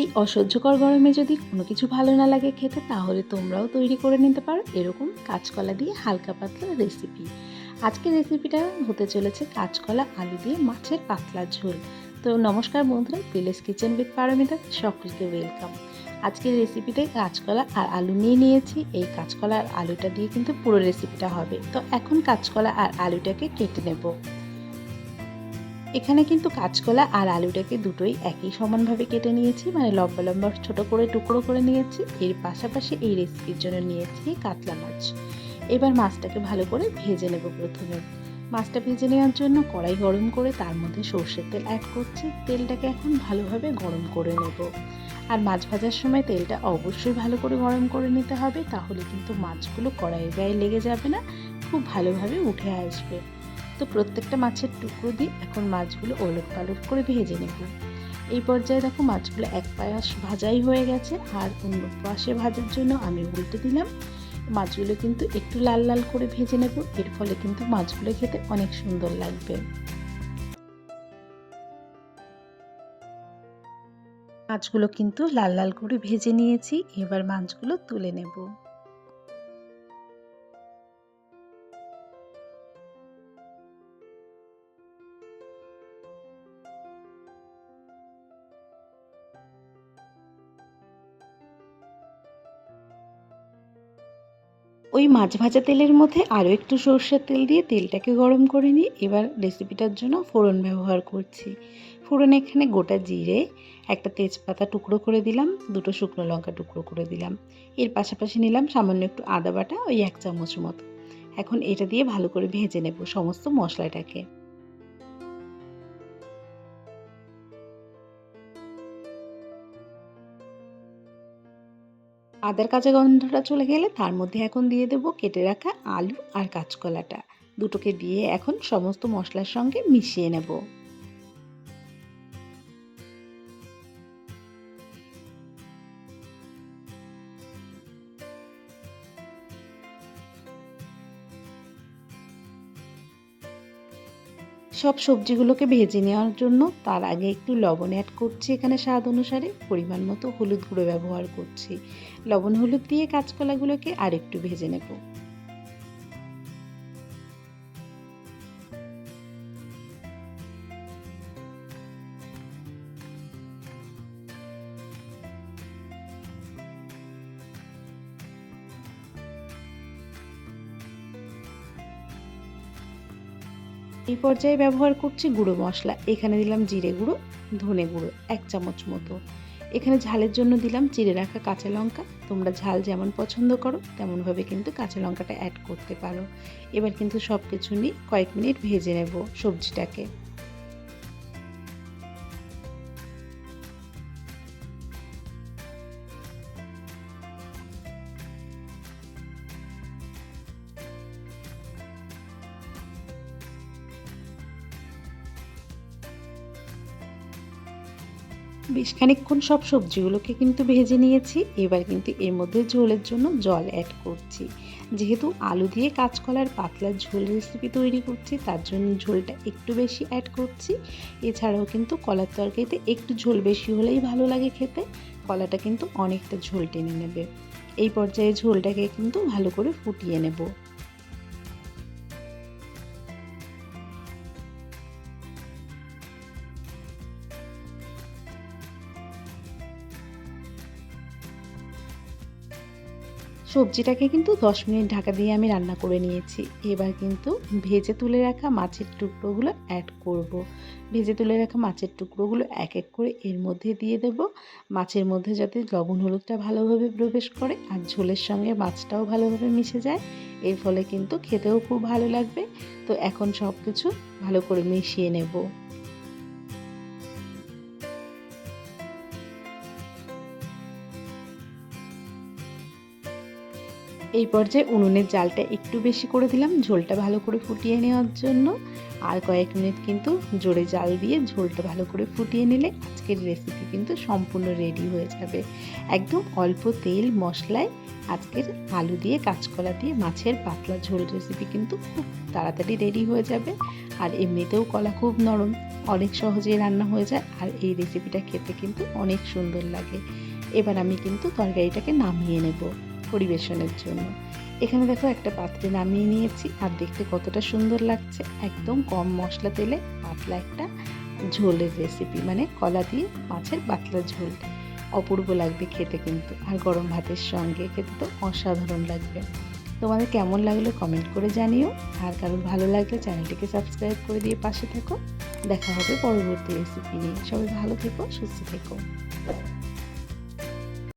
এই অসহ্যকর গরমে যদি কোনো কিছু ভালো না লাগে খেতে, তাহলে তোমরাও তৈরি করে নিতে পারো এরকম কাঁচকলা দিয়ে হালকা পাতলা রেসিপি আজকের রেসিপিটা হতে চলেছে কাঁচকলা আলু দিয়ে মাছের পাতলা ঝোল। তো নমস্কার বন্ধুরা ভিলেজ কিচেন উইথ পারমিতা সকলকে ওয়েলকাম আজকের রেসিপিতে কাঁচকলা আর আলু নিয়ে নিয়েছি। এই কাঁচকলা আর আলুটা দিয়ে কিন্তু পুরো রেসিপিটা হবে। তো এখন কাঁচকলা আর আলুটাকে কেটে নেব। এখানে কিন্তু কাঁচকলা আর আলুটাকে দুটোই একই সমানভাবে কেটে নিয়েছি মানে লম্বা লম্বা ছোট করে টুকরো করে নিয়েছি। এর পাশাপাশি এই রেসিপির জন্য নিয়েছি কাতলা মাছ। এবার মাছটাকে ভালো করে ভেজে নেব প্রথমে। মাছটা ভেজে নেওয়ার জন্য কড়াই গরম করে তার মধ্যে সর্ষের তেল অ্যাড করছি। তেলটাকে এখন ভালোভাবে গরম করে নেব। আর মাছ ভাজার সময় তেলটা অবশ্যই ভালো করে গরম করে নিতে হবে, তাহলে কিন্তু মাছগুলো কড়াইয়ের গায়ে লেগে যাবে না, খুব ভালোভাবে উঠে আসবে। তো প্রত্যেকটা মাছের টুকরো দিয়ে এখন মাছগুলো ওলট পালট করে ভেজে নেব। এই পর্যায়ে দেখো মাছগুলো এক পায়াস ভাজাই হয়ে গেছে আর অন্য পাশে ভাজার জন্য আমি উল্টে দিলাম। মাছগুলো কিন্তু একটু লাল লাল করে ভেজে নেব, এর ফলে কিন্তু মাছগুলো খেতে অনেক সুন্দর লাগবে। মাছগুলো কিন্তু লাল লাল করে ভেজে নিয়েছি, এবার মাছগুলো তুলে নেব। ওই মাছ ভাজা তেলের মধ্যে আরও একটু সর্ষের তেল দিয়ে তেলটাকে গরম করে নিয়ে এবার রেসিপিটার জন্য ফোড়ন ব্যবহার করছি। ফোড়ন এখানে গোটা জিরে, একটা তেজপাতা টুকরো করে দিলাম, দুটো শুকনো লঙ্কা টুকরো করে দিলাম। এর পাশাপাশি নিলাম সামান্য একটু আদা বাটা ওই এক চামচ মতো। এখন এটা দিয়ে ভালো করে ভেজে নেব সমস্ত মশলাটাকে। আদার কাঁচা গন্ধটা চলে গেলে তার মধ্যে এখন দিয়ে দেবো কেটে রাখা আলু আর কাঁচকলাটা। দুটোকে দিয়ে এখন সমস্ত মশলার সঙ্গে মিশিয়ে নেব। সব সবজিগুলোকে ভেজে নেওয়ার জন্য তার আগে একটু লবণ অ্যাড করছি এখানে স্বাদ অনুসারে, পরিমাণ মতো হলুদ গুঁড়ো ব্যবহার করছি। লবণ হলুদ দিয়ে কাঁচকলাগুলোকে আর একটু ভেজে নেব। এই পর্যায়ে ব্যবহার করছি গুঁড়ো মশলা। এখানে দিলাম জিরে গুঁড়ো, ধনে গুঁড়ো, এক চামচ মতো। এখানে ঝালের জন্য দিলাম চিড়ে রাখা কাঁচা লঙ্কা। তোমরা ঝাল যেমন পছন্দ করো, তেমনভাবে কিন্তু কাঁচা লঙ্কাটা অ্যাড করতে পারো। এবার কিন্তু সব কিছু নিয়ে কয়েক মিনিট ভেজে নেব সবজিটাকে। বেশ খানিকক্ষণ সব সবজিগুলোকে কিন্তু ভেজে নিয়েছি। এবার কিন্তু এর মধ্যে ঝোলের জন্য জল অ্যাড করছি। যেহেতু আলু দিয়ে কাঁচকলার পাতলা ঝোল রেসিপি তৈরি করছি, তার জন্য ঝোলটা একটু বেশি অ্যাড করছি। এছাড়াও কিন্তু কলার তরকারিতে একটু ঝোল বেশি হলেই ভালো লাগে খেতে। কলাটা কিন্তু অনেকটা ঝোল টেনে নেবে। এই পর্যায়ে ঝোলটাকে কিন্তু ভালো করে ফুটিয়ে নেব। সবজিটাকে কিন্তু দশ মিনিট ঢাকা দিয়ে আমি রান্না করে নিয়েছি। এবার কিন্তু ভেজে তুলে রাখা মাছের টুকরোগুলো অ্যাড করব। ভেজে তুলে রাখা মাছের টুকরোগুলো এক এক করে এর মধ্যে দিয়ে দেব। মাছের মধ্যে যাতে লবণ হলুদটা ভালোভাবে প্রবেশ করে আর ঝোলের সঙ্গে মাছটাও ভালোভাবে মিশে যায়। এর ফলে কিন্তু খেতেও খুব ভালো লাগবে। তো এখন সব কিছু ভালো করে মিশিয়ে নেব। এই পর্যায়ে উনুনের জালটা একটু বেশি করে দিলাম, ঝোলটা ভালো করে ফুটিয়ে নেওয়ার জন্য। আর কয়েক মিনিট কিন্তু জোরে জাল দিয়ে ঝোলটা ভালো করে ফুটিয়ে নিলে আজকের রেসিপি কিন্তু সম্পূর্ণ রেডি হয়ে যাবে। একদম অল্প তেল মশলায় আজকের আলু দিয়ে কাঁচকলা দিয়ে মাছের পাতলা ঝোল রেসিপি কিন্তু খুব তাড়াতাড়ি রেডি হয়ে যাবে। আর এমনিতেও কলা খুব নরম, অনেক সহজেই রান্না হয়ে যায় আর এই রেসিপিটা খেতে কিন্তু অনেক সুন্দর লাগে। এবার আমি কিন্তু তরকারিটাকে নামিয়ে নেব। পরিবেশনের জন্য। এখানে দেখো একটা পাত্রে নামিয়ে নিয়েছি, আর দেখতে কতটা সুন্দর লাগছে। একদম কম মশলা তেলে পাতলা একটা ঝোলের রেসিপি মানে কলা দিয়ে মাছের পাতলা ঝোল। অপূর্ব লাগবে খেতে কিন্তু, আর গরম ভাতের সঙ্গে খেতে তো অসাধারণ লাগবে। তোমাদের কেমন লাগল কমেন্ট করে জানিও, আর কারোর ভালো লাগলে চ্যানেলটিকে সাবস্ক্রাইব করে দিয়ে পাশে থেকো। দেখা হবে পরবর্তী রেসিপি নিয়ে। সবাই ভালো থেকো, সুস্থ থেকো।